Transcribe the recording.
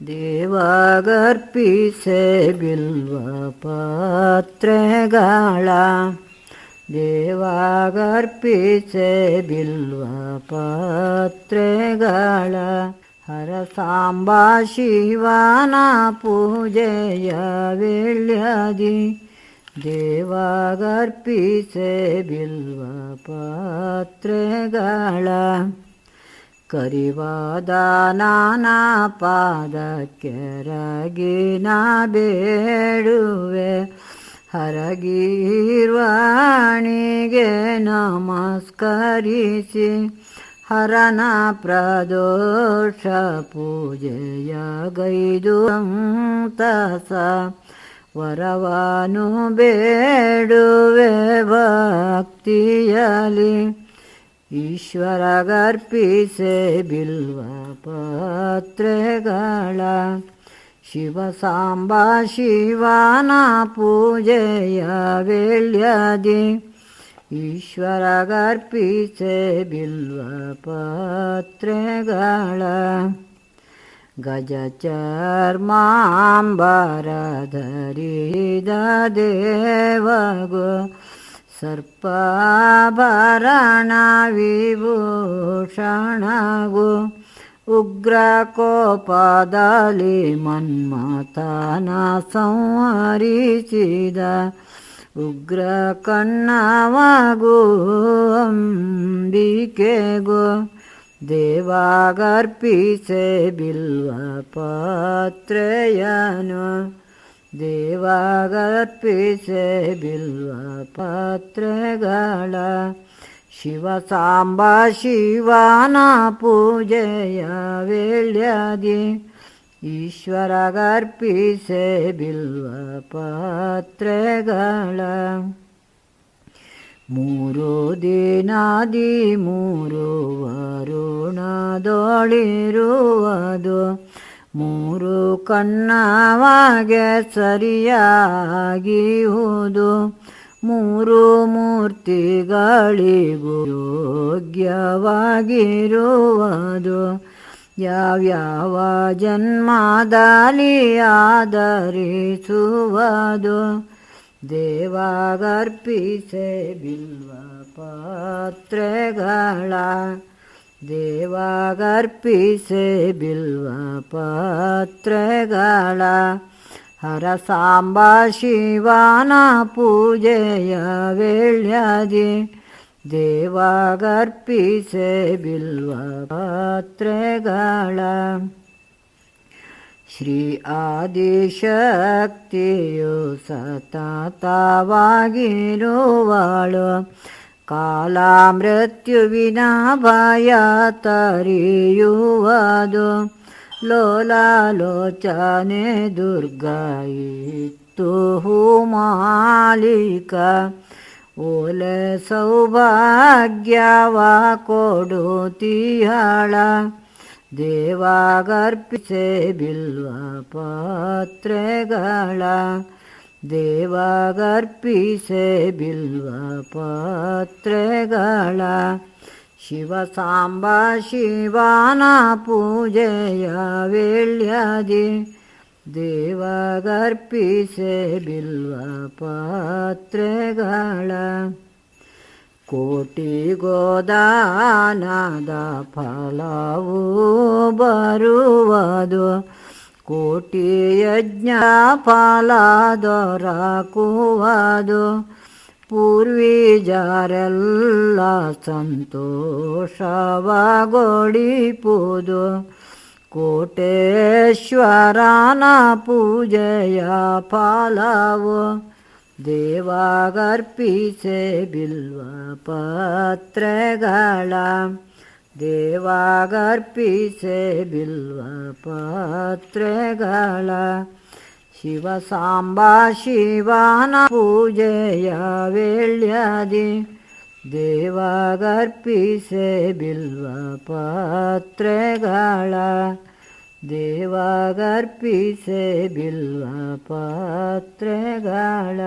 ದೇವಾಗರ್ಪಿಸೆ ಬಿಲ್ವ ಪಾತ್ರೆಗಳ ದೇವಾಗರ್ಪಿಸೆ ಬಿಲ್ವ ಪಾತ್ರೆಗಳ ಹರ ಸಾಂಬ ಶಿವನ ಪೂಜೆಯ ವೇಳ್ಯದಿ ದೇವಾಗರ್ಪಿಸೆ ಬಿಲ್ವ ಪಾತ್ರೆಗಳ ಕರಿವಾದ ನಾನಾ ಪಾದಕ್ಕೆ ರಗಿನ ಬೇಡುವೆ. ಹರಗೀರ್ವಾಣಿಗೆ ನಮಸ್ಕರಿಸಿ. ಹರನ ಪ್ರದೋಷ ಪೂಜೆಯ ಗೈದು ತಸ ವರವಾನು ಬೇಡುವೆ ಭಕ್ತಿಯಲಿ. ಈಶ್ವರಗರ್ಪಿಸೆ ಬಿಲ್ವ ಪಾತ್ರೆಗಳ ಶಿವ ಸಾಂಬ ಶಿವನ ಪೂಜೆಯ ವೇಳ್ಯದಿ ಈಶ್ವರಗರ್ಪಿಸೆ ಬಿಲ್ವ ಪಾತ್ರೆಗಳ ಗಜ ಚರ್ಮಾಂಬರಧರಿದ ದೇವಗು सर्पाभरणविभूषणगु उग्र कोपदलि मन्मातना संवरीचिद अम्बिके गो देवा गर्पसे बिल् ದೇವಾಗರ್ಪಿಸೆ ಬಿಲ್ವ ಪಾತ್ರೆಗಳ ಶಿವ ಸಾಂಬ ಶಿವನ ಪೂಜೆಯ ವೇಳ್ಯದಿ. ಈಶ್ವರಗರ್ಪಿಸೆ ಬಿಲ್ವ ಪಾತ್ರೆಗಳ ಮೂರು ದಿನಾದಿ ಮೂರು ವರುಣದೊಳಿರುವುದು. ಮೂರು ಕಣ್ಣವಾಗೆ ಸರಿಯಾಗಿಹುದು ಮೂರು ಮೂರ್ತಿಗಳಿಗೂ ಯೋಗ್ಯವಾಗಿರುವುದು. ಯಾವ್ಯಾವ ಜನ್ಮದಲ್ಲಿ ಆಧರಿಸುವುದು ದೇವಾಗರ್ಪಿಸೆ ಬಿಲ್ವ ಪಾತ್ರೆಗಳ ದೇವಾಗರ್ಪಿಸೆ ಬಿಲ್ವ ಪಾತ್ರೆಗಳ ಹರ ಸಾಂಬ ಶಿವನ ಪೂಜೆಯ ವೇಳ್ಯದಿ ದೇವಾಗರ್ಪಿಸೆ ಬಿಲ್ವ ಪಾತ್ರೆಗಳ ಶ್ರೀ ಆದಿಶಕ್ತಿಯು ಸತತವಾಗಿರುವಳು ಕಾಲ ಮೃತ್ಯುವಿನ ಭಯ ತರಿಯುವುದು ಲೋಲಾಲೋಚನೆ ದುರ್ಗ ಇತ್ತು ಮಾಲಿಕ ಓಲೆ ಸೌಭಾಗ್ಯವ ಕೊಡುತ್ತೀಹಳ ದೇವಾಗರ್ಪಿಸೆ ಬಿಲ್ವ ಪಾತ್ರೆಗಳ ದೇವಾಗರ್ಪಿಸೆ ಬಿಲ್ವ ಪಾತ್ರೆಗಳ ಶಿವ ಸಾಂಬ ಶಿವನ ಪೂಜೆಯ ವೇಳ್ಯದಿ. ದೇವಾಗರ್ಪಿಸೆ ಬಿಲ್ವ ಪಾತ್ರೆಗಳ ಕೋಟಿ ಗೋದಾನದ ಫಲವು ಬರುವುದು. ಕೋಟಿ ಯಜ್ಞ ಫಲ ದೊರಕುವುದು ಪೂರ್ವೀಜರೆಲ್ಲ ಸಂತೋಷವಗೊಳಿಪುದು ಕೋಟೇಶ್ವರನ ಪೂಜೆಯ ಫಲವು ದೇವಾಗರ್ಪಿಸೆ ಬಿಲ್ವ ಪಾತ್ರೆಗಳ ದೇವಾಗರ್ಪಿಸೆ ಬಿಲ್ವ ಪಾತ್ರೆಗಳ ಶಿವ ಸಾಂಬ ಶಿವನ ಪೂಜೆಯ ವೇಳ್ಯದಿ ದೇವಾಗರ್ಪಿಸೆ ಬಿಲ್ವ ಪಾತ್ರೆಗಳ ದೇವಾಗರ್ಪಿಸೆ ಬಿಲ್ವ ಪಾತ್ರೆಗಳ